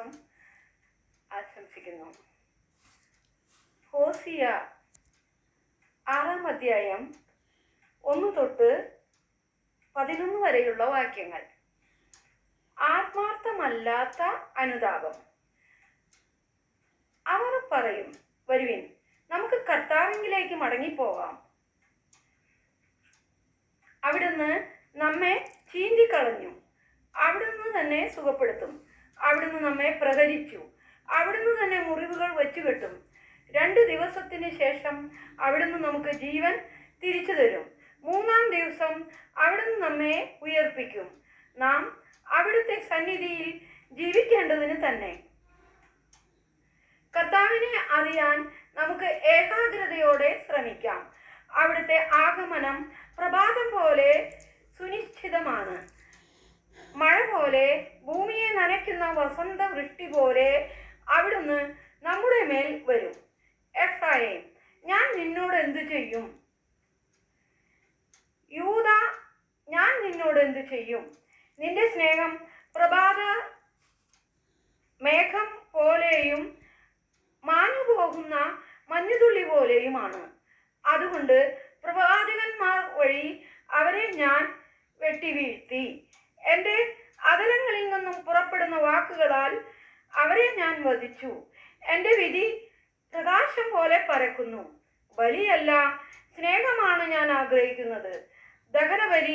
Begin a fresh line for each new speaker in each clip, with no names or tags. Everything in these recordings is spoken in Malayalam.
ദിവസം ആശംസിക്കുന്നു. ഹോസിയ ആറാം അധ്യായം ഒന്ന് തൊട്ട് പതിനൊന്ന് വരെയുള്ള വാക്യങ്ങൾ. ആത്മാർത്ഥമല്ലാത്ത അനുതാപം. അവർ പറയും വരുവിൻ നമുക്ക് കർത്താവിങ്കിലേക്ക് മടങ്ങിപ്പോകാം അവിടുന്ന് നമ്മെ ചീന്തിക്കളഞ്ഞു. അവിടുന്ന് തന്നെ സുഖപ്പെടുത്തും. പ്രഹരിച്ചു അവിടുന്ന് തന്നെ മുറിവുകൾ വെച്ചുകെട്ടും രണ്ട് ദിവസത്തിന് ശേഷം അവിടുന്ന് നമുക്ക് ജീവൻ തിരിച്ചു തരും. മൂന്നാം ദിവസം അവിടുന്ന് നമ്മെ ഉയർപ്പിക്കും. നാം അവിടുത്തെ സന്നിധിയിൽ ജീവിക്കേണ്ടതിന് തന്നെ. കർത്താവിനെ അറിയാൻ നമുക്ക് ഏകാഗ്രതയോടെ ശ്രമിക്കാം. അവിടുത്തെ ആഗമനം പ്രഭാതം പോലെ സുനിശ്ചിതമാണ്. മഴ പോലെ ഭൂമിയെ നനയ്ക്കുന്ന വസന്ത വൃഷ്ടി പോലെ അവിടുന്ന് നമ്മുടെ മേൽ വരും. എഫ്രായേം ഞാൻ നിന്നോട് എന്തു ചെയ്യും? യൂത ഞാൻ നിന്നോട് എന്തു ചെയ്യും? നിന്റെ സ്നേഹം പ്രഭാത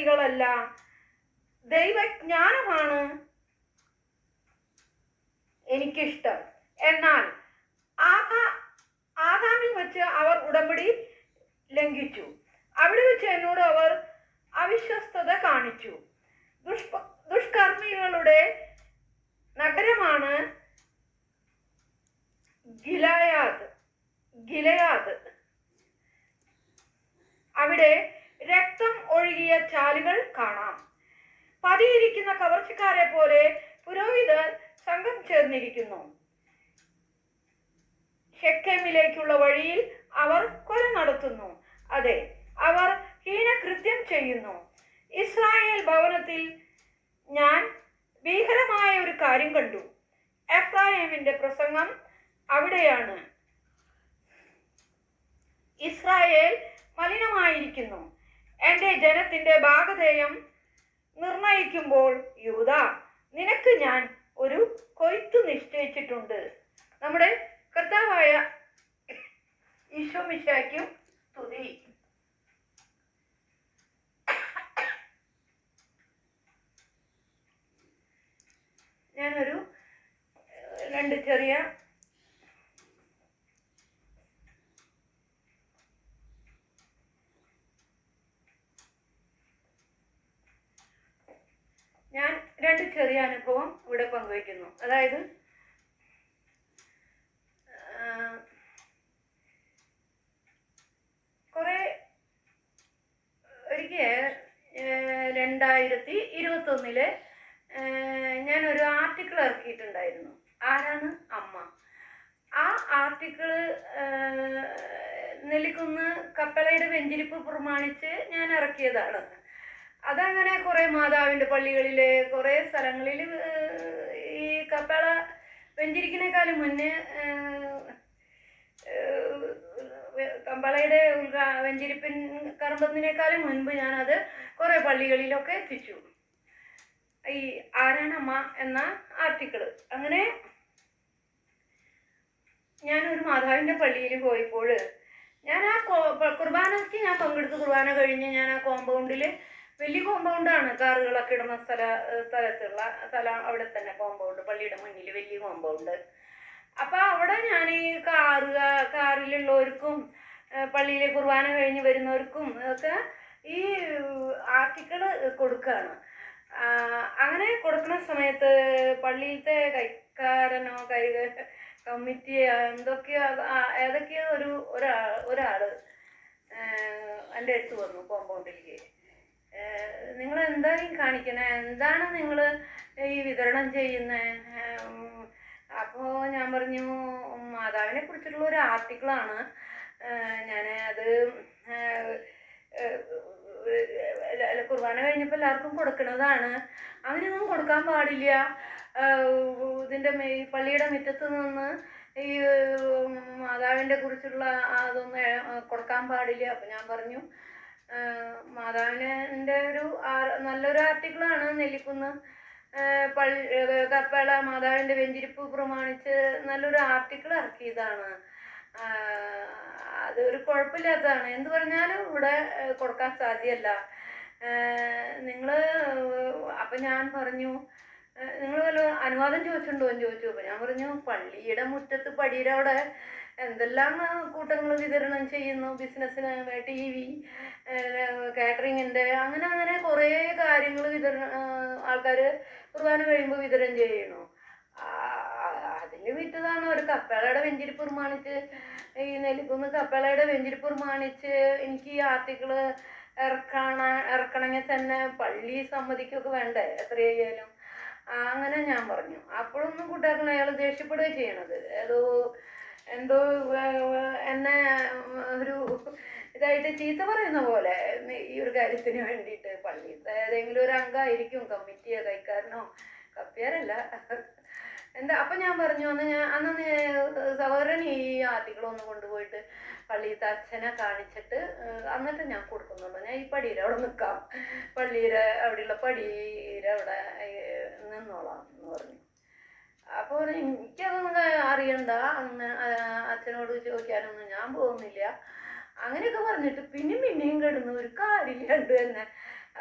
ദഹനബലികളല്ല ചേർന്നിരിക്കുന്നു ഷെക്കേമിലേക്കുള്ള വഴിയിൽ അവർ കൊല നടത്തുന്നു. അതെ അവർ ഹീനകൃത്യം ചെയ്യുന്നു. ഇസ്രായേൽ ഭവനത്തിൽ ഞാൻ ഭീകരമായ ഒരു കാര്യം കണ്ടു. എഫ്രാഹിമിന്റെ പ്രസംഗം അവിടെയാണ്. ഇസ്രായേൽ മലിനമായിരിക്കുന്നു. എന്റെ ജനത്തിന്റെ ഭാഗധേയം നിർണയിക്കുമ്പോൾ യൂത നിനക്ക് ഞാൻ ഒരു കൊയ്ത്ത് നിശ്ചയിച്ചിട്ടുണ്ട്. നമ്മുടെ കർത്താവായ ഈശോ മിശാക്കും സ്തുതി. ഞാനൊരു രണ്ട് ചെറിയ ഞാൻ രണ്ട് ചെറിയ അനുഭവം ഇവിടെ പങ്കുവയ്ക്കുന്നു. അതായത് കുറെ ഒരിക്കൽ രണ്ടായിരത്തി ഞാൻ ഒരു ആർട്ടിക്കിൾ ഇറക്കിയിട്ടുണ്ടായിരുന്നു. ആരാണ്? അമ്മ. ആ ആർട്ടിക്കിൾ നെല്ലിക്കുന്ന് കപ്പലയുടെ വെഞ്ചിരിപ്പ് പ്രമാണിച്ച് ഞാൻ ഇറക്കിയതാണ് അതങ്ങനെ കുറെ മാതാവിന്റെ പള്ളികളിലെ കുറെ സ്ഥലങ്ങളിൽ ഈ കപ്പള വെഞ്ചിരിക്കുന്നേക്കാളും മുന്നേ കമ്പളയുടെ ഉദ്ഘാ വെഞ്ചിരിപ്പിൻ കറമ്പതിനേക്കാളും മുൻപ് ഞാനത് കുറേ പള്ളികളിലൊക്കെ എത്തിച്ചു. ഈ ആരാണമ്മ എന്ന ആർട്ടിക്കിൾ അങ്ങനെ ഞാനൊരു മാതാവിന്റെ പള്ളിയിൽ പോയപ്പോൾ ഞാൻ ആ കുർബാനയ്ക്ക് ഞാൻ പങ്കെടുത്ത് കുർബാന കഴിഞ്ഞ് ഞാൻ ആ കോമ്പൗണ്ടിൽ വലിയ കോമ്പൗണ്ടാണ് കാറുകളൊക്കെ ഇടുന്ന സ്ഥല സ്ഥലത്തുള്ള സ്ഥലം അവിടെ തന്നെ കോമ്പൗണ്ട് പള്ളിയുടെ മുന്നിൽ വലിയ കോമ്പൗണ്ട് അപ്പോൾ അവിടെ ഞാൻ ഈ കാറ് കാറിലുള്ളവർക്കും പള്ളിയിലെ കുർബാന കഴിഞ്ഞ് വരുന്നവർക്കും ഒക്കെ ഈ ആർട്ടിക്കിൾ കൊടുക്കുകയാണ് അങ്ങനെ കൊടുക്കുന്ന സമയത്ത് പള്ളിയിലത്തെ കൈക്കാരനോ കൈ കമ്മിറ്റി എന്തൊക്കെയോ ഏതൊക്കെയോ ഒരു ഒരാൾ ഒരാൾ എന്റെ അടുത്ത് വന്നു കോമ്പൗണ്ടിലേക്ക് നിങ്ങൾ എന്താ ഈ കാണിക്കണേ? എന്താണ് നിങ്ങൾ ഈ വിതരണം ചെയ്യുന്നത് അപ്പോൾ ഞാൻ പറഞ്ഞു മാതാവിനെ കുറിച്ചിട്ടുള്ള ഒരു ആർട്ടിക്കിളാണ്. ഞാൻ അത് കുർബാന കഴിഞ്ഞപ്പോൾ എല്ലാവർക്കും കൊടുക്കുന്നതാണ് അങ്ങനെയൊന്നും കൊടുക്കാൻ പാടില്ല. ഇതിന്റെ പള്ളിയുടെ മുറ്റത്ത് നിന്ന് ഈ മാതാവിന്റെ കുറിച്ചുള്ള അതൊന്നും കൊടുക്കാൻ പാടില്ല. അപ്പം ഞാൻ പറഞ്ഞു മാതാവിന്റെ ഒരു നല്ലൊരു ആർട്ടിക്കിളാണ് നെല്ലിക്കുന്ന്. പള്ളി കപ്പേള മാതാവിന്റെ വെഞ്ചിരിപ്പ് പ്രമാണിച്ച് നല്ലൊരു ആർട്ടിക്കിൾ ഇറക്കിയതാണ് അതൊരു കുഴപ്പമില്ലാത്തതാണ്. എന്ത് പറഞ്ഞാലും ഇവിടെ കൊടുക്കാൻ സാധ്യമല്ല നിങ്ങൾ അപ്പം ഞാൻ പറഞ്ഞു നിങ്ങൾ വല്ല അനുവാദം ചോദിച്ചിട്ടുണ്ടോ എന്ന് ചോദിച്ചു. അപ്പം ഞാൻ പറഞ്ഞു പള്ളിയുടെ മുറ്റത്ത് പടിയുടെ അവിടെ എന്തെല്ലാം കൂട്ടങ്ങൾ വിതരണം ചെയ്യുന്നു ബിസിനസ്സിന് ടി വി കാറ്ററിങ്ങിന്റെ അങ്ങനെ അങ്ങനെ കുറേ കാര്യങ്ങൾ വിതരണം ആൾക്കാർ കുർബാന കഴിയുമ്പോൾ വിതരണം ചെയ്യണു. അതിന് വിറ്റതാണ് ഒരു കപ്പേളയുടെ വെഞ്ചിരിപ്പ് പ്രമാണിച്ച് ഈ നെല്ലിക്കുന്ന് കപ്പേളയുടെ വെഞ്ചിരിപ്പ് പ്രമാണിച്ച് എനിക്ക് ഈ ആർട്ടിക്കിൾ ഇറക്കണ ഇറക്കണമെങ്കിൽ തന്നെ പള്ളി സമ്മതിക്കൊക്കെ വേണ്ടേ? എത്രയായാലും അങ്ങനെ ഞാൻ പറഞ്ഞു. അപ്പോഴൊന്നും കൂട്ടാക്കൾ അയാൾ ദേഷ്യപ്പെടുകയാണ് ചെയ്യണത്. ഏതോ എന്തോ എന്നെ ഒരു ഇതായിട്ട് ചീത്ത പറയുന്ന പോലെ ഈ ഒരു കാര്യത്തിന് വേണ്ടിയിട്ട് പള്ളിയിലത്തെ ഏതെങ്കിലും ഒരു അംഗമായിരിക്കും കമ്മിറ്റിയോ കൈക്കാരനോ കപ്പിയാരല്ല. എന്താ അപ്പം ഞാൻ പറഞ്ഞു അന്ന് ഞാൻ അന്ന് സഹോദരൻ ഈ ആർട്ടിക്കിൾ ഒന്ന് കൊണ്ടുപോയിട്ട് പള്ളിയിലത്തെ അച്ഛനെ കാണിച്ചിട്ട് എന്നിട്ട് ഞാൻ കൊടുക്കുന്നുള്ളൂ ഞാൻ ഈ പടിയിൽ അവിടെ നിൽക്കാം. പള്ളിയിൽ അവിടെയുള്ള പടിയിൽ അവിടെ നിന്നോളാം എന്ന് പറഞ്ഞു. അപ്പോൾ എനിക്കതൊന്നും അറിയണ്ട. അങ്ങനെ അച്ഛനോട് ചോദിക്കാനൊന്നും ഞാൻ പോകുന്നില്ല. അങ്ങനെയൊക്കെ പറഞ്ഞിട്ട് പിന്നെയും പിന്നെയും കിടന്നു ഒരു കാര്യമില്ലാണ്ട് തന്നെ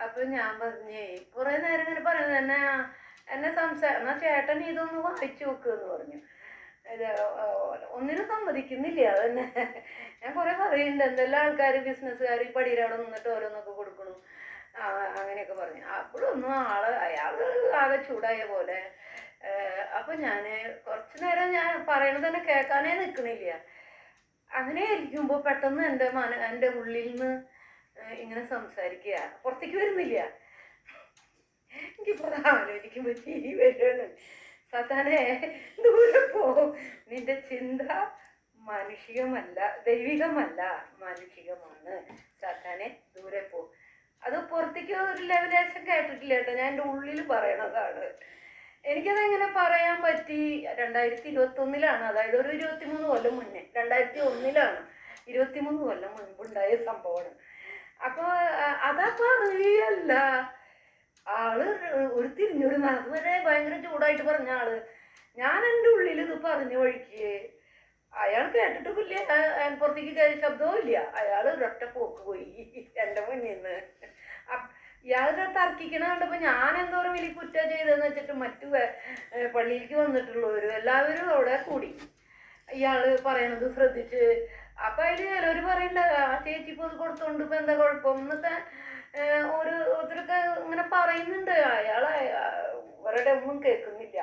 അപ്പം ഞാൻ പറഞ്ഞേ കുറേ നേരം ഇങ്ങനെ പറയുന്നത് എന്നെ എന്നെ സംസാ എന്നാൽ ചേട്ടൻ ഇതൊന്ന് വായിച്ചു നോക്കുക എന്ന് പറഞ്ഞു ഒന്നിനും സമ്മതിക്കുന്നില്ല അതന്നെ. ഞാൻ കുറേ പറയുന്നുണ്ട് എന്തെല്ലാം ആൾക്കാർ ബിസിനസ്സുകാർ ഈ പടിയിൽ അവിടെ നിന്നിട്ട് ഓരോന്നൊക്കെ കൊടുക്കണു. അങ്ങനെയൊക്കെ പറഞ്ഞു. അപ്പോഴൊന്നും ആൾ അയാൾ ആകെ ചൂടായ പോലെ. അപ്പം ഞാൻ കുറച്ച് നേരം ഞാൻ പറയണത് തന്നെ കേൾക്കാനേ നിൽക്കണില്ല അങ്ങനെ ഇരിക്കുമ്പോൾ പെട്ടെന്ന് എന്റെ മന എന്റെ ഉള്ളിൽ നിന്ന് ഇങ്ങനെ സംസാരിക്കുക പുറത്തേക്ക് വരുന്നില്ല. എനിക്കിപ്പോൾ ആലോചിക്കുമ്പോൾ ചിരി വരുവാണ് സത്താനെ ദൂരെ പോ. നിന്റെ ചിന്ത മാനുഷികമല്ല ദൈവികമല്ല മാനുഷികമാണ്. സത്താനെ ദൂരെ പോ. അത് പുറത്തേക്ക് ഒരു ലെവലേഷൻ കേട്ടിട്ടില്ല കേട്ടോ. ഞാൻ എന്റെ ഉള്ളിൽ പറയണതാണ്. എനിക്കതെങ്ങനെ പറയാൻ പറ്റി? രണ്ടായിരത്തി ഇരുപത്തി ഒന്നിലാണ് അതായത് ഒരു ഇരുപത്തിമൂന്ന് കൊല്ലം മുന്നേ രണ്ടായിരത്തി ഒന്നിലാണ് ഇരുപത്തിമൂന്ന് കൊല്ലം മുൻപുണ്ടായ സംഭവമാണ്. അപ്പോൾ അതാ അറിയല്ല ആൾ ഒരു തിരിഞ്ഞൊരു നടന്നു ഭയങ്കര ചൂടായിട്ട് പറഞ്ഞ ആൾ ഞാൻ എന്റെ ഉള്ളിൽ ഇത് പറഞ്ഞു വഴിക്കേ അയാൾ കേട്ടിട്ടില്ല പുറത്തേക്ക് കയറി ശബ്ദവും ഇല്ല. അയാൾ ഒരൊറ്റ പോക്ക് പോയി എന്റെ മുന്നിൽ നിന്ന് ഇയാളുടെ തർക്കിക്കണ കണ്ടപ്പോൾ ഞാൻ എന്തോരം വലിയ കുറ്റം ചെയ്തതെന്ന് വെച്ചിട്ട് മറ്റു പള്ളിയിലേക്ക് വന്നിട്ടുള്ളവരും എല്ലാവരും അവിടെ കൂടി. ഇയാൾ പറയണത് ശ്രദ്ധിച്ച്. അപ്പം അതിൽ ചിലവർ പറയണ്ട ആ ചേച്ചി ഇപ്പോൾ ഇത് കൊടുത്തോണ്ട് ഇപ്പം എന്താ കുഴപ്പം എന്നൊക്കെ ഓരോരുത്തരൊക്കെ ഇങ്ങനെ പറയുന്നുണ്ട്. അയാൾ ഇവരുടെ ഒന്നും കേൾക്കുന്നില്ല.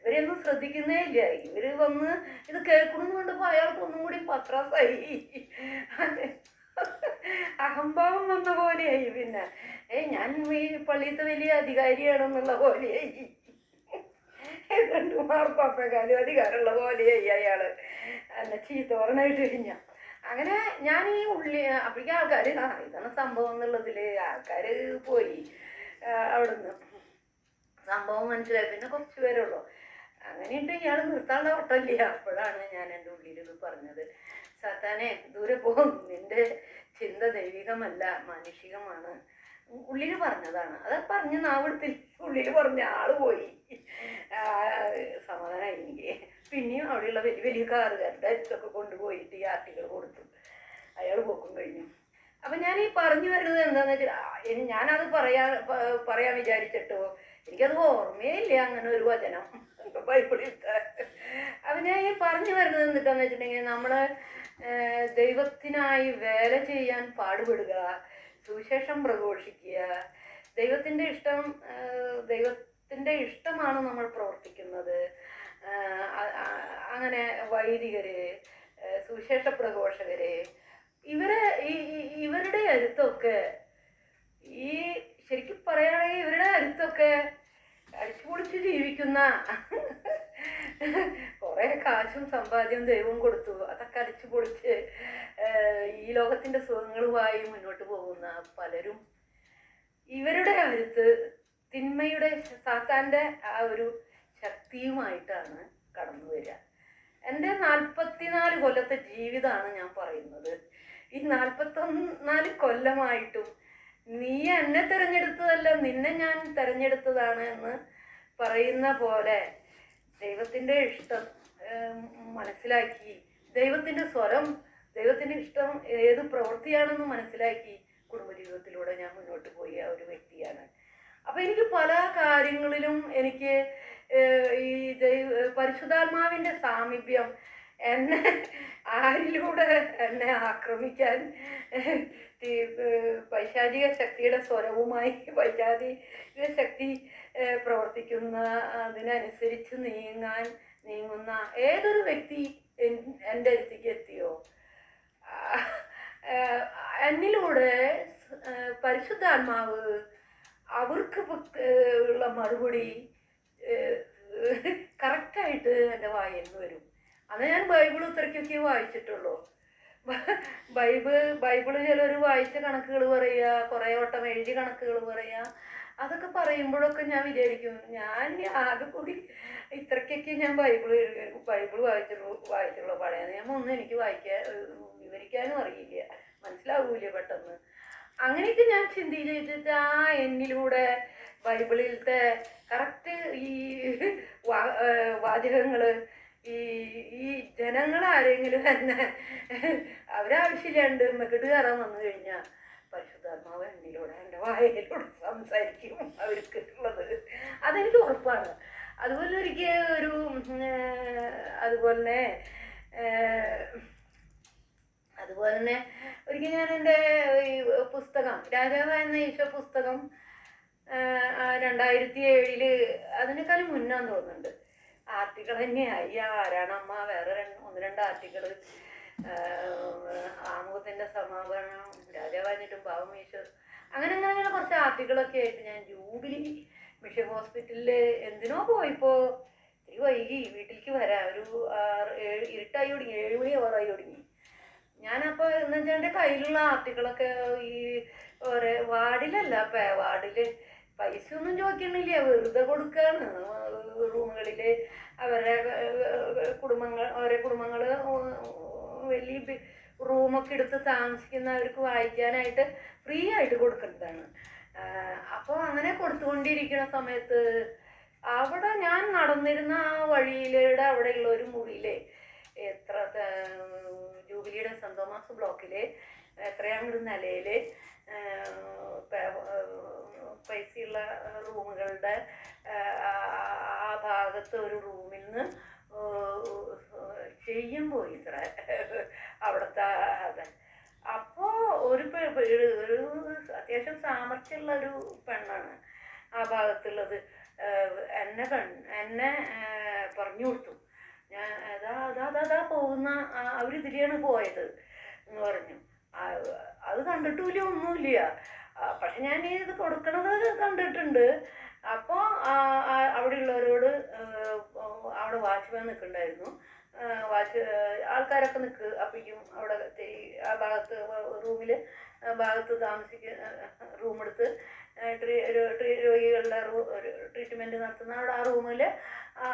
ഇവരെയൊന്നും ശ്രദ്ധിക്കുന്നേ ഇല്ല. ഇവർ വന്ന് ഇത് കേൾക്കണമെന്ന് കണ്ടപ്പോൾ അയാൾക്ക് ഒന്നും കൂടി പത്രാസായി. അഹംഭാവം വന്ന പോലെയായി പിന്നെ. ഏ ഞാൻ ഈ പള്ളിയത്തെ വലിയ അധികാരിയാണെന്നുള്ള പോലെയായി. രണ്ട് മാർപ്പാപ്പക്കാലും അധികാരമുള്ള പോലെയായി അയാൾ. എന്നെ ചീത്ത പറഞ്ഞിട്ട് കഴിഞ്ഞ. അങ്ങനെ ഞാൻ ഈ ഉള്ളി അപ്പോഴേക്കും ആൾക്കാർ ഇതാണ് സംഭവം എന്നുള്ളതിൽ ആൾക്കാർ പോയി അവിടുന്ന്. സംഭവം മനസ്സിലായി. പിന്നെ കുറച്ച് പേരുള്ളൂ അങ്ങനെയുണ്ട് ഇയാൾ നിർത്താനുള്ള ഓട്ടമില്ല. അപ്പോഴാണ് ഞാൻ എന്റെ ഉള്ളിൽ ഇത് പറഞ്ഞത്. സാത്താനെ ദൂരെ പോകും. നിന്റെ ചിന്ത ദൈവികമല്ല മാനുഷികമാണ്. ഉള്ളിൽ പറഞ്ഞതാണ്. അത് പറഞ്ഞ് നാവിടത്തിൽ ഉള്ളിൽ പറഞ്ഞ ആൾ പോയി. സമാധാനമായി എനിക്ക് പിന്നെയും അവിടെയുള്ള വലിയ വലിയ കാറുകാരുടെ അടുത്തൊക്കെ കൊണ്ടുപോയിട്ട് ഈ ആർട്ടികൾ കൊടുത്തു. അയാൾ പോക്കും കഴിഞ്ഞു. അപ്പം ഞാൻ ഈ പറഞ്ഞു വരുന്നത് എന്താണെന്ന് വെച്ചാൽ ഞാനത് പറയാ പറയാൻ വിചാരിച്ചിട്ടോ. എനിക്കത് ഓർമ്മയേ ഇല്ല അങ്ങനെ ഒരു വചനം. ബൈബിളിൽ അപ്പം ഞാൻ ഈ പറഞ്ഞു വരുന്നത് എന്താണെന്ന് വെച്ചിട്ടുണ്ടെങ്കിൽ നമ്മൾ ദൈവത്തിനായി വേല ചെയ്യാൻ പാടുപെടുക സുവിശേഷം പ്രഘോഷിക്കുക. ദൈവത്തിന്റെ ഇഷ്ടം ദൈവത്തിന്റെ ഇഷ്ടമാണ് നമ്മൾ പ്രവർത്തിക്കുന്നത്. അങ്ങനെ വൈദികര് സുവിശേഷ പ്രഘോഷകര് ഇവരെ ഇവരുടെ അടുത്തൊക്കെ ഈ ശരിക്കും പറയുകയാണെങ്കിൽ ഇവരുടെ അടുത്തൊക്കെ അടിച്ചുപൊളിച്ച് ജീവിക്കുന്ന കുറേ കാശും സമ്പാദ്യം ദൈവവും കൊടുത്തു. അതൊക്കെ അടിച്ചു പൊളിച്ച് ഈ ലോകത്തിന്റെ സുഖങ്ങളുമായി മുന്നോട്ട് പോകുന്ന പലരും. ഇവരുടെ കരുത്ത് തിന്മയുടെ സാത്താന്റെ ആ ഒരു ശക്തിയുമായിട്ടാണ് കടന്നു വരിക. എന്റെ നാൽപ്പത്തിനാല് കൊല്ലത്തെ ജീവിതമാണ് ഞാൻ പറയുന്നത്. ഈ നാൽപ്പത്തൊന്നാൽ കൊല്ലമായിട്ടും നീ എന്നെ തിരഞ്ഞെടുത്തതല്ല നിന്നെ ഞാൻ തിരഞ്ഞെടുത്തതാണ് എന്ന് പറയുന്ന പോലെ ദൈവത്തിന്റെ ഇഷ്ടം മനസ്സിലാക്കി. ദൈവത്തിന്റെ സ്വരം ദൈവത്തിന്റെ ഇഷ്ടം ഏത് പ്രവൃത്തിയാണെന്ന് മനസ്സിലാക്കി കുടുംബജീവിതത്തിലൂടെ ഞാൻ മുന്നോട്ട് പോയ ഒരു വ്യക്തിയാണ്. അപ്പോൾ എനിക്ക് പല കാര്യങ്ങളിലും എനിക്ക് ഈ ദൈവ പരിശുദ്ധാത്മാവിന്റെ സാമീപ്യം എന്നെ ആരിലൂടെ എന്നെ ആക്രമിക്കാൻ പൈശാചിക ശക്തിയുടെ സ്വരവുമായി പൈശാചിക ശക്തി പ്രവർത്തിക്കുന്ന അതിനനുസരിച്ച് നീങ്ങാൻ നീങ്ങുന്ന ഏതൊരു വ്യക്തി എന്റെ അടുത്തേക്ക് എത്തിയോ? എന്നിലൂടെ പരിശുദ്ധാത്മാവ് അവർക്ക് ഉള്ള മറുപടി കറക്റ്റായിട്ട് എന്റെ വായിൽ നിന്ന് വരും. അന്ന് ഞാൻ ബൈബിൾ ഇത്രയ്ക്കൊക്കെ വായിച്ചിട്ടുള്ളൂ. ബൈബിൾ ബൈബിൾ ചിലർ വായിച്ച കണക്കുകൾ പറയുക കുറേ വട്ടം എഴുതിയ കണക്കുകൾ പറയുക അതൊക്കെ പറയുമ്പോഴൊക്കെ ഞാൻ വിചാരിക്കും ഞാൻ ആകെ കൂടി ഇത്രയ്ക്കൊക്കെ ഞാൻ ബൈബിൾ ബൈബിൾ വായിച്ചുള്ളൂ വായിച്ചുള്ളൂ പഴയ നിയമം ഒന്നും എനിക്ക് വായിക്കാൻ വിവരിക്കാനും അറിയില്ല. മനസ്സിലാവൂല പെട്ടെന്ന്. അങ്ങനെയൊക്കെ ഞാൻ ചിന്തിച്ചിട്ട് ആ എന്നിലൂടെ ബൈബിളിലത്തെ കറക്റ്റ് ഈ വാചകങ്ങൾ ഈ ഈ ജനങ്ങൾ ആരെങ്കിലും തന്നെ അവരാവശ്യമില്ലാണ്ട് മെക്കിട്ട് കയറാൻ വന്നു കഴിഞ്ഞാൽ പരിശുദ്ധാത്മാവ് എന്നിലൂടെ എന്റെ വായയിലൂടെ സംസാരിക്കും അവർക്ക് ഉള്ളത് അതെനിക്ക് ഉറപ്പാണ്. അതുപോലെ ഒരിക്കൽ ഒരു അതുപോലെ തന്നെ അതുപോലെ തന്നെ ഒരിക്കൽ ഞാൻ എന്റെ ഈ പുസ്തകം രാജാവ് എന്ന ഈശോ പുസ്തകം രണ്ടായിരത്തി ഏഴിൽ അതിനേക്കാളും മുന്നാന്ന് തോന്നുന്നുണ്ട്. ആർട്ടിക്കിൾ തന്നെയായി. ആരാണമ്മ വേറെ രണ്ട് ഒന്ന് രണ്ട് ആർട്ടിക്കിൾ ആമുഖത്തിന്റെ സമാപനം രാജാവാഞ്ഞിട്ടും പാവം ഈശോ അങ്ങനെ അങ്ങനെ അങ്ങനെ കുറച്ച് ആർട്ടിക്കിളൊക്കെ ആയിട്ട് ഞാൻ ജൂബിലി മിഷൻ ഹോസ്പിറ്റലിൽ എന്തിനോ പോയിപ്പോ ഇത്തിരി വൈകി വീട്ടിലേക്ക് വരാം ഒരു ഇരുട്ടായി തുടങ്ങി ഏഴ് മണി ആവാറായി തുടങ്ങി ഞാനപ്പോൾ എന്ന് വെച്ചാൽ എന്റെ കയ്യിലുള്ള ആർട്ടിക്കിളൊക്കെ ഈ ഒരേ വാർഡിലല്ല പേ വാർഡിൽ പൈസ ഒന്നും ചോദിക്കണില്ല വെറുതെ കൊടുക്കുകയാണ് റൂമുകളിൽ അവരുടെ കുടുംബങ്ങൾ ഓരോ കുടുംബങ്ങൾ വലിയ റൂമൊക്കെ എടുത്ത് താമസിക്കുന്നവർക്ക് വായിക്കാനായിട്ട് ഫ്രീ ആയിട്ട് കൊടുക്കുന്നതാണ്. അപ്പോൾ അങ്ങനെ കൊടുത്തുകൊണ്ടിരിക്കുന്ന സമയത്ത് അവിടെ ഞാൻ നടന്നിരുന്ന ആ വഴിയിലൂടെ അവിടെയുള്ള ഒരു മുറിയിലെ എത്ര ജൂബിലിയുടെ സെന്റ് തോമസ് ബ്ലോക്കിലെ എത്രയാണ്ട് നിലയിൽ പൈസയുള്ള റൂമുകളുടെ ആ ഭാഗത്ത് ഒരു റൂമിൽ നിന്ന് ചെയ്യും പോയി ഇത്ര അവിടുത്തെ അത്. അപ്പോൾ ഒരു ഒരു അത്യാവശ്യം സാമർഥ്യമുള്ള ഒരു പെണ്ണാണ് ആ ഭാഗത്തുള്ളത്. എന്നെ കൺ എന്നെ പറഞ്ഞു കൊടുത്തു. ഞാൻ അതാ അതാ അതാ പോകുന്ന അവർ അവരിതിലെയാണ് പോയത് എന്ന് പറഞ്ഞു. അത് കണ്ടിട്ടില്ല ഒന്നുമില്ല. പക്ഷെ ഞാൻ ഇത് കൊടുക്കണത് കണ്ടിട്ടുണ്ട്. അപ്പോൾ അവിടെ ഉള്ളവരോട് അവിടെ വാച്ച്മാൻ നിൽക്കുന്നുണ്ടായിരുന്നു വാച്ച് ആൾക്കാരൊക്കെ നിൽക്ക് അപ്പോഴേക്കും അവിടെ ആ ഭാഗത്ത് റൂമിൽ ഭാഗത്ത് താമസിക്കുന്ന റൂമെടുത്ത് ട്രീ ഒരു ട്രീ രോഗികളുടെ ഒരു ട്രീറ്റ്മെന്റ് നടത്തുന്ന അവിടെ ആ റൂമിൽ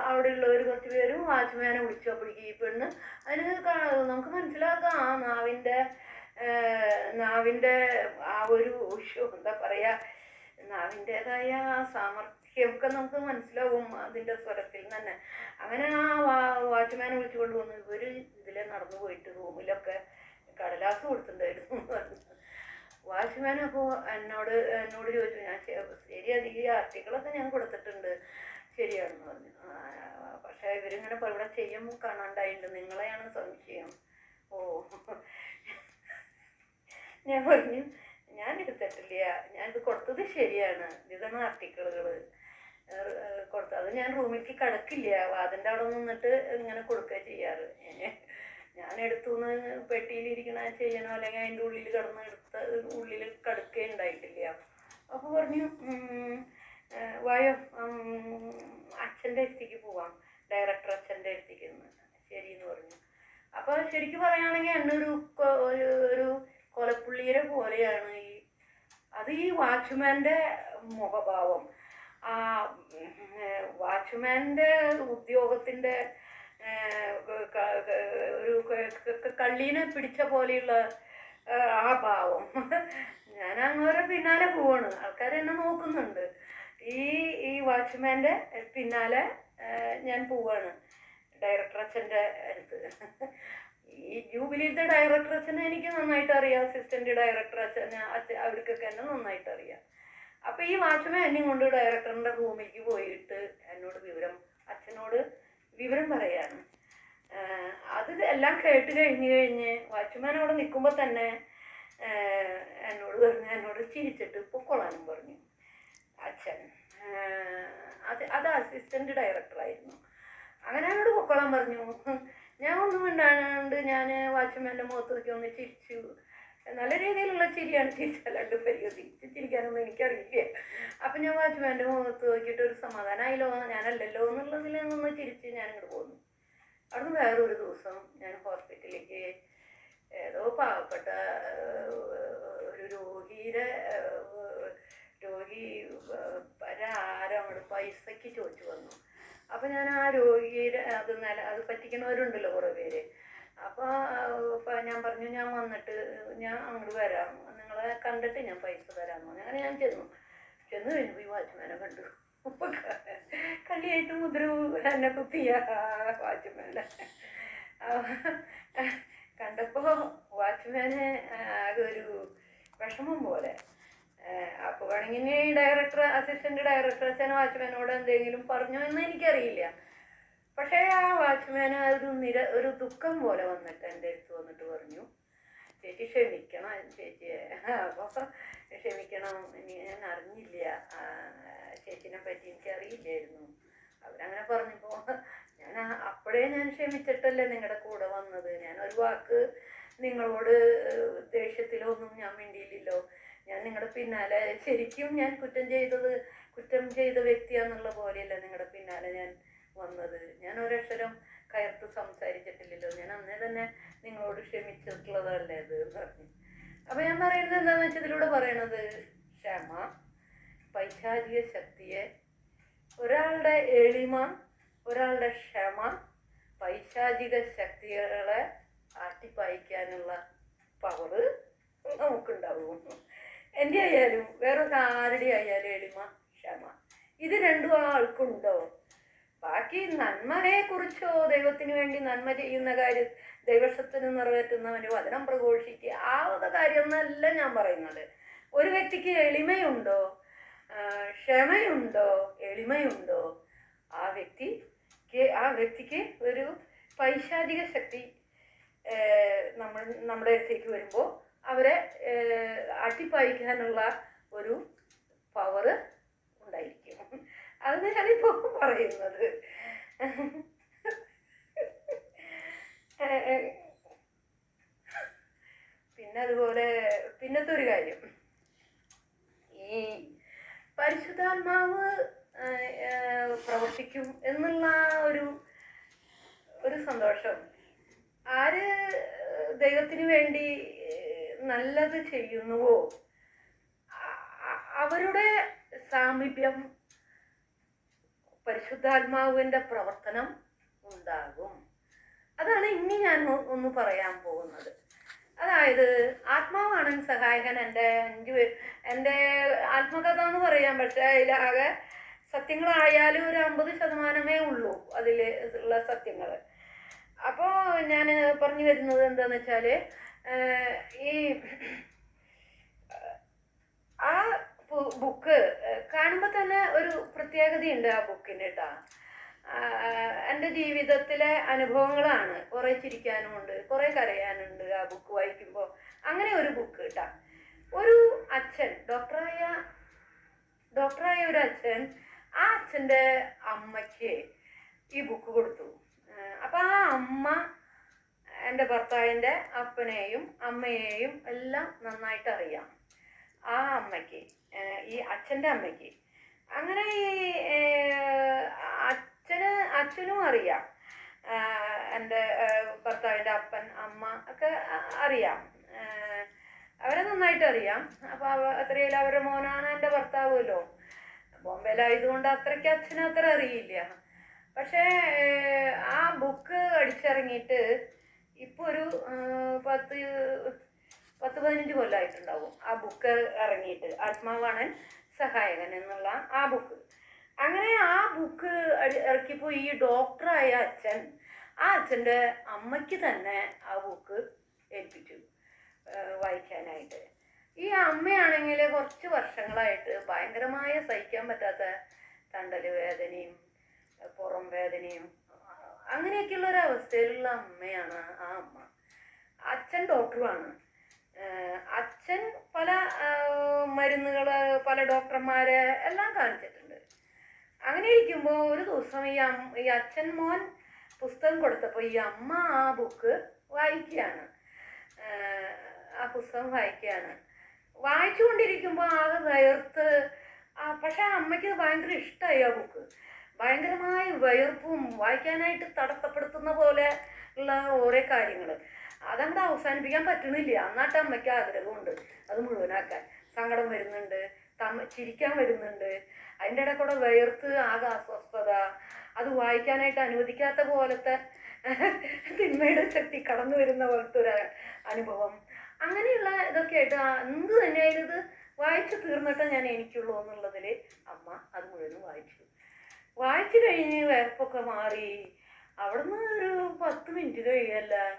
അവിടെയുള്ളവർ കുറച്ച് പേരും വാച്ച്മാനെ വിളിച്ചു അപ്പോഴേക്കും ഈ പെണ്ണ്. അതിന് കാ- നമുക്ക് മനസ്സിലാക്കാം ആ നാവിന്റെ നാവിന്റെ ആ ഒരു എന്താ പറയുക നാവിന്റേതായ ആ സാമർഥ്യമൊക്കെ നമുക്ക് മനസ്സിലാവും അതിന്റെ സ്വരത്തിൽ തന്നെ. അങ്ങനെ ആ വാച്ച്മാനെ വിളിച്ചു കൊണ്ടുവന്നു ഇവർ ഇതിലെ നടന്നു പോയിട്ട് റൂമിലൊക്കെ കടലാസ് കൊടുത്തിട്ടുണ്ടായിരുന്നു വാച്ച്മാൻ അപ്പോൾ എന്നോട് എന്നോട് ചോദിച്ചു ഞാൻ ശരി അത് ഈ ആർട്ടിക്കിളൊക്കെ ഞാൻ കൊടുത്തിട്ടുണ്ട്. ശരിയാണെന്ന് പറഞ്ഞു. പക്ഷെ ഇവരിങ്ങനെ ഇവിടെ ചെയ്യും കാണാണ്ടായിട്ടുണ്ട് നിങ്ങളെയാണ് സംശയം. ഓ. ഞാൻ പറഞ്ഞു ഞാൻ എടുത്തിട്ടില്ല ഞാൻ ഇത് കൊടുത്തത് ശരിയാണ്. ഇതാണ് ആർട്ടിക്കിളുകൾ കൊടുത്തത് അത് ഞാൻ റൂമിലേക്ക് കിടക്കില്ല. വാതിന്റെ അവിടെ നിന്നിട്ട് ഇങ്ങനെ കൊടുക്കുക ചെയ്യാറ്. ഞാൻ എടുത്തു നിന്ന് പെട്ടിയിലിരിക്കണ ചെയ്യണോ? അല്ലെങ്കിൽ അതിന്റെ ഉള്ളിൽ കിടന്ന് എടുത്ത ഉള്ളിൽ കിടക്കുകയും ഉണ്ടായിട്ടില്ല. അപ്പോൾ പറഞ്ഞു വായോ അച്ഛന്റെ അടുത്തേക്ക് പോവാം. ഡയറക്ടർ അച്ഛന്റെ അടുത്തേക്ക് എന്ന്. ശരി എന്ന് പറഞ്ഞു. അപ്പോൾ ശരിക്കും പറയുകയാണെങ്കിൽ എന്നെ ഒരു ഒരു കൊലപ്പുള്ളിയെ പോലെയാണ് ഈ അത് ഈ വാച്ച്മാന്റെ മുഖഭാവം. ആ വാച്ച്മാന്റെ ഉദ്യോഗത്തിന്റെ ഒരു കള്ളീനെ പിടിച്ച പോലെയുള്ള ആ, ഭാവം. ഞാൻ അങ്ങോട്ട് പിന്നാലെ പോവാണ്. ആൾക്കാർ എന്നെ നോക്കുന്നുണ്ട്. ഈ ഈ വാച്ച്മാന്റെ പിന്നാലെ ഞാൻ പോവാണ്. ഡയറക്ടർ അച്ഛന്റെ അടുത്ത്. ഈ ജൂബിലിയിലത്തെ ഡയറക്ടർ അച്ഛനെ എനിക്ക് നന്നായിട്ട് അറിയാം. അസിസ്റ്റന്റ് ഡയറക്ടർ അച്ഛനെ അച്ഛ അവർക്കൊക്കെ എന്നെ നന്നായിട്ട് അറിയാം. അപ്പൊ ഈ വാച്ച്മാൻ എന്നെ കൊണ്ട് ഡയറക്ടറിന്റെ റൂമിലേക്ക് പോയിട്ട് എന്നോട് വിവരം അച്ഛനോട് വിവരം പറയാണ് അത് എല്ലാം കേട്ട് കഴിഞ്ഞ് കഴിഞ്ഞ് വാച്ച്മാൻ അവിടെ നിൽക്കുമ്പോൾ തന്നെ എന്നോട് പറഞ്ഞു എന്നോട് ചിരിച്ചിട്ട് പൊക്കോളാനും പറഞ്ഞു. അച്ഛൻ അത് അത് അസിസ്റ്റന്റ് ഡയറക്ടറായിരുന്നു അങ്ങനെ എന്നോട് പൊക്കോളാൻ പറഞ്ഞു. ഞാൻ ഒന്നും മിണ്ടാണ്ട് ഞാൻ വാച്ച്മാന്റെ മുഖത്ത് ഒന്ന് ചിരിച്ചു. നല്ല രീതിയിലുള്ള ചിരിയാണ് ചിരിച്ചല്ലാണ്ട് പരിയോ തിരിച്ച് ചിരിക്കാനൊന്നും എനിക്കറിയില്ല. അപ്പം ഞാൻ വാച്ച്മാന്റെ മുഖത്ത് നോക്കിയിട്ട് ഒരു സമാധാനമായില്ലോ ഞാനല്ലല്ലോ എന്നുള്ളതിൽ നിന്ന് ചിരിച്ച് ഞാനിങ്ങോട്ട് പോന്നു. അവിടുന്ന് വേറൊരു ദിവസം ഞാൻ ഹോസ്പിറ്റലിലേക്ക് ഏതോ പാവപ്പെട്ട ഒരു രോഗിയുടെ രോഗി ഏഹ്, ഒരാരം അങ്ങോട്ട് പൈസയ്ക്ക് ചോദിച്ചു വന്നു. അപ്പൊ ഞാൻ ആ രോഗിയുടെ അത് നില അത് പറ്റിക്കണവരുണ്ടല്ലോ കുറേ പേര്. അപ്പോൾ ഞാൻ പറഞ്ഞു ഞാൻ വന്നിട്ട് ഞാൻ അങ്ങോട്ട് വരാം. നിങ്ങളെ കണ്ടിട്ട് ഞാൻ പൈസ തരാമെന്ന് പറഞ്ഞു. അങ്ങനെ ഞാൻ ചെന്നു. ചെന്ന് കഴിഞ്ഞപ്പോൾ ഈ വാച്ച്മാനെ കണ്ടു. കളിയായിട്ട് മുദ്ര എന്നെ കുത്തിയ വാച്ച്മാനെ. കണ്ടപ്പോൾ വാച്ച്മാന് ആകെ ഒരു വിഷമം പോലെ. അപ്പോൾ വേണമെങ്കിൽ ഡയറക്ടർ അസിസ്റ്റന്റ് ഡയറക്ടർ അച്ഛൻ വാച്ച്മാനോട് എന്തെങ്കിലും പറഞ്ഞോ എന്ന് എനിക്കറിയില്ല പക്ഷേ ആ വാച്ച്മാൻ ഒരു നിര ഒരു ദുഃഖം പോലെ വന്നിട്ട് എന്റെ അടുത്ത് വന്നിട്ട് പറഞ്ഞു ചേച്ചി ക്ഷമിക്കണം ചേച്ചിയെ അപ്പോൾ ക്ഷമിക്കണം ഇനി ഞാൻ അറിഞ്ഞില്ല ചേച്ചിനെ പറ്റി എനിക്ക് അറിയില്ലായിരുന്നു. അവരങ്ങനെ പറഞ്ഞപ്പോൾ ഞാൻ അപ്പോഴേ ഞാൻ ക്ഷമിച്ചിട്ടല്ലേ നിങ്ങളുടെ കൂടെ വന്നത് ഞാൻ ഒരു വാക്ക് നിങ്ങളോട് ദേഷ്യത്തിലൊന്നും ഞാൻ വേണ്ടിയില്ലല്ലോ ഞാൻ നിങ്ങളുടെ പിന്നാലെ ശരിക്കും ഞാൻ കുറ്റം ചെയ്തത് കുറ്റം ചെയ്ത വ്യക്തിയാന്നുള്ള പോലെയല്ല നിങ്ങളുടെ പിന്നാലെ ഞാൻ വന്നത്. ഞാൻ ഒരക്ഷരം കയർത്ത് സംസാരിച്ചിട്ടില്ലല്ലോ ഞാൻ അന്നേ തന്നെ നിങ്ങളോട് ക്ഷമിച്ചിട്ടുള്ളതല്ലേ എന്ന് പറഞ്ഞു. അപ്പൊ ഞാൻ പറയുന്നത് എന്താന്ന് വെച്ചാൽ ഇതിലൂടെ പറയണത് ക്ഷമ പൈശാചിക ശക്തിയെ ഒരാളുടെ എളിമ ഒരാളുടെ ക്ഷമ പൈശാചിക ശക്തികളെ ആട്ടിപ്പായിക്കാനുള്ള പവറ് നമുക്കുണ്ടാവും. എന്റെ ആയാലും വേറെ ആരുടെ ആയാലും എളിമ ക്ഷമ. ഇത് രണ്ടും ആൾക്കുണ്ടോ? ബാക്കി നന്മയെ കുറിച്ചോ ദൈവത്തിന് വേണ്ടി നന്മ ചെയ്യുന്ന കാര്യം ദൈവസ്വത്തിന് നിറവേറ്റുന്നവന് വചനം പ്രഘോഷിക്കുക ആ വക കാര്യമൊന്നല്ല ഞാൻ പറയുന്നത്. ഒരു വ്യക്തിക്ക് എളിമയുണ്ടോ? ക്ഷമയുണ്ടോ? എളിമയുണ്ടോ? ആ വ്യക്തിക്ക് ആ വ്യക്തിക്ക് ഒരു പൈശാചിക ശക്തി നമ്മൾ നമ്മുടെ അടുത്തേക്ക് വരുമ്പോൾ അവരെ അട്ടിപ്പായിക്കാനുള്ള ഒരു പവറ് അത് ഞാനിപ്പോൾ പറയുന്നത്? പിന്നെ അതുപോലെ പിന്നത്തെ ഒരു കാര്യം. ഈ പരിശുദ്ധാത്മാവ് പ്രവർത്തിക്കും എന്നുള്ള ഒരു ഒരു സന്തോഷം. ആര് ദൈവത്തിന് വേണ്ടി നല്ലത് ചെയ്യുന്നുവോ? അവരുടെ സാമീപ്യം പരിശുദ്ധാത്മാവിന്റെ പ്രവർത്തനം ഉണ്ടാകും. അതാണ് ഇനി ഞാൻ ഒന്ന് പറയാൻ പോകുന്നത്. അതായത് ആത്മാവാണ് സഹായകൻ എന്റെ അഞ്ച് എന്റെ ആത്മകഥ എന്ന് പറയാൻ പക്ഷേ അതിലാകെ സത്യങ്ങളായാലും ഒരു അമ്പത് ശതമാനമേ ഉള്ളൂ അതിൽ ഉള്ള സത്യങ്ങൾ അപ്പോൾ ഞാൻ പറഞ്ഞു വരുന്നത് എന്താന്ന് വെച്ചാൽ ഈ ആ ബുക്ക് കാണുമ്പോൾ തന്നെ ഒരു പ്രത്യേകതയുണ്ട് ആ ബുക്കിന് കേട്ടോ എന്റെ ജീവിതത്തിലെ അനുഭവങ്ങളാണ് കുറേ ചിരിക്കാനുമുണ്ട് കുറേ കരയാനുണ്ട് ആ ബുക്ക് വായിക്കുമ്പോൾ അങ്ങനെ ഒരു ബുക്ക് കേട്ടോ ഒരു അച്ഛൻ ഡോക്ടറായ ഡോക്ടറായ ഒരു അച്ഛൻ ആ അച്ഛന്റെ അമ്മയ്ക്ക് ഈ ബുക്ക് കൊടുത്തു. അപ്പം ആ അമ്മ എന്റെ ഭർത്താവിന്റെ അപ്പനെയും അമ്മയെയും എല്ലാം നന്നായിട്ട് അറിയാം. ആ അമ്മയ്ക്ക് ഈ അച്ഛന്റെ അമ്മയ്ക്ക്. അങ്ങനെ ഈ അച്ഛന് അച്ഛനും അറിയാം. എന്റെ ഭർത്താവിന്റെ അപ്പൻ അമ്മ ഒക്കെ അറിയാം. അവരെ നന്നായിട്ട് അറിയാം. അപ്പോൾ അവ അവരുടെ മോനാണ് എന്റെ ഭർത്താവുമല്ലോ. ബോംബെയിലായതുകൊണ്ട് അത്രയ്ക്ക് അച്ഛന് അത്ര അറിയില്ല. പക്ഷേ ആ ബുക്ക് അടിച്ചിറങ്ങിയിട്ട് ഇപ്പോൾ ഒരു പത്ത് പത്ത് പതിനഞ്ച് കൊല്ലമായിട്ടുണ്ടാവും ആ ബുക്ക് ഇറങ്ങിയിട്ട് ആത്മാവാണൻ സഹായകൻ എന്നുള്ള ആ ബുക്ക് അങ്ങനെ ആ ബുക്ക് ഇറക്കിയപ്പോൾ ഈ ഡോക്ടറായ അച്ഛൻ ആ അച്ഛന്റെ അമ്മയ്ക്ക് തന്നെ ആ ബുക്ക് ഏൽപ്പിച്ചു വായിക്കാനായിട്ട്. ഈ അമ്മയാണെങ്കിൽ കുറച്ച് വർഷങ്ങളായിട്ട് ഭയങ്കരമായ സഹിക്കാൻ പറ്റാത്ത തണ്ടൽ വേദനയും പുറം വേദനയും അങ്ങനെയൊക്കെയുള്ള ഒരു അവസ്ഥയിലുള്ള അമ്മയാണ് ആ അമ്മ. അച്ഛൻ ഡോക്ടറുമാണ് അച്ഛൻ പല മരുന്നുകൾ പല ഡോക്ടർമാരെ എല്ലാം കാണിച്ചിട്ടുണ്ട്. അങ്ങനെ ഇരിക്കുമ്പോൾ ഒരു ദിവസം ഈ ഈ അച്ഛൻ മോൻ പുസ്തകം കൊടുത്തപ്പോൾ ഈ അമ്മ ആ ബുക്ക് വായിക്കുകയാണ്. ആ പുസ്തകം വായിക്കുകയാണ്. വായിച്ചുകൊണ്ടിരിക്കുമ്പോൾ ആകെ വയർത്ത് പക്ഷെ അമ്മയ്ക്ക് ഭയങ്കര ഇഷ്ടമായി ആ ബുക്ക്. ഭയങ്കരമായ വയർപ്പും വായിക്കാനായിട്ട് തടസ്സപ്പെടുത്തുന്ന പോലെ ഉള്ള ഓരോ കാര്യങ്ങൾ അതങ്ങോട്ട് അവസാനിപ്പിക്കാൻ പറ്റണില്ല. അന്നാട്ട് അമ്മയ്ക്ക് ആഗ്രഹമുണ്ട്. അത് മുഴുവനാക്കാൻ. സങ്കടം വരുന്നുണ്ട്. തമ്മ ചിരിക്കാൻ വരുന്നുണ്ട്. അതിന്റെ ഇടയിൽ കൂടെ വേർത്ത് ആകെ അസ്വസ്ഥത. അത് വായിക്കാനായിട്ട് അനുവദിക്കാത്ത പോലത്തെ തിന്മയുടെ ശക്തി കടന്നു വരുന്ന പോലത്തെ ഒരു അനുഭവം. അങ്ങനെയുള്ള ഇതൊക്കെ ആയിട്ട് എന്ത് തന്നെയായാലും ഇത് വായിച്ചു തീർന്നിട്ടേ ഞാൻ എനിക്കുള്ളൂ എന്നുള്ളതിൽ അമ്മ അത് മുഴുവനും വായിച്ചു. വായിച്ചു കഴിഞ്ഞ് വേർപ്പൊക്കെ മാറി. അവിടുന്ന് ഒരു പത്ത് മിനിറ്റ് കഴിയല്ല.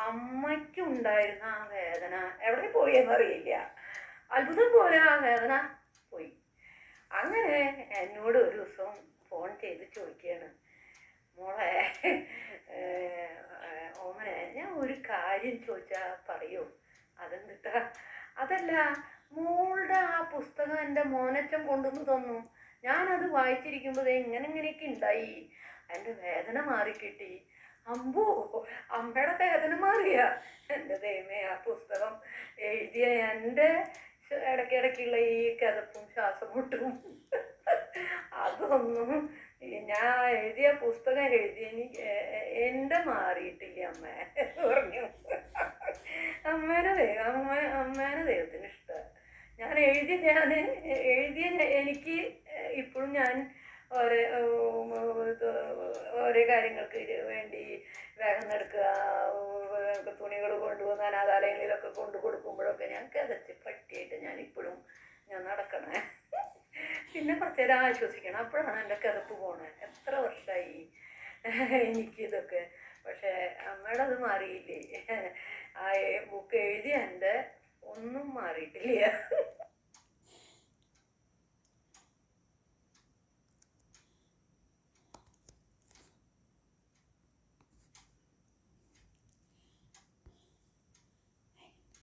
അമ്മയ്ക്കുണ്ടായിരുന്ന ആ വേദന എവിടെ പോയെന്നറിയില്ല. അത്ഭുതം പോലെ ആ വേദന പോയി. അങ്ങനെ എന്നോട് ഒരു ദിവസം ഫോൺ ചെയ്ത് ചോദിക്കുകയാണ്. മോളെ ഓമനെ ഞാൻ ഒരു കാര്യം ചോദിച്ചാൽ പറയൂ. അതെന്തിട്ടാ? അതല്ല മോളുടെ ആ പുസ്തകം എന്റെ മോനച്ചൻ കൊണ്ടുവന്ന് തന്നു. ഞാനത് വായിച്ചിരിക്കുമ്പോൾ ഇങ്ങനെ ഇങ്ങനെയൊക്കെ ഉണ്ടായി എന്റെ വേദന മാറിക്കിട്ടി. അമ്പോ അമ്മയുടെ വേദന മാറിയ. എന്റെ ദൈവമേ ആ പുസ്തകം എഴുതിയ എന്റെ ഇടയ്ക്കിടയ്ക്കുള്ള ഈ കിതപ്പും ശ്വാസമുട്ടും. അതൊന്നും ഞാൻ എഴുതിയ പുസ്തകം എഴുതി എന്റെ മാറിയിട്ടില്ല അമ്മ പറഞ്ഞു. അമ്മേനെ ദൈവം അമ്മ അമ്മേനെ ദൈവത്തിന് ഇഷ്ടമാണ് ഞാൻ എഴുതിയ ഞാൻ എഴുതിയ എനിക്ക് ഇപ്പോഴും ഞാൻ ഓരോ ഓരോ കാര്യങ്ങൾക്ക് വേണ്ടി വേഗം നടക്കുക തുണികൾ കൊണ്ടുവന്ന് അനാഥാലയങ്ങളിലൊക്കെ കൊണ്ടു കൊടുക്കുമ്പോഴൊക്കെ ഞാൻ കിതച്ച് പട്ടിയായിട്ട് ഞാൻ ഇപ്പോഴും ഞാൻ നടക്കണേ. പിന്നെ കുറച്ച് നേരം ആശ്വസിക്കണം. അപ്പോഴാണ് എന്റെ കിതപ്പ് പോണേ. എത്ര വർഷമായി എനിക്കിതൊക്കെ. പക്ഷേ അമ്മയുടെ അത് മാറിയില്ലേ? ആ ബുക്ക് എഴുതി എന്റെ ഒന്നും മാറിയിട്ടില്ല.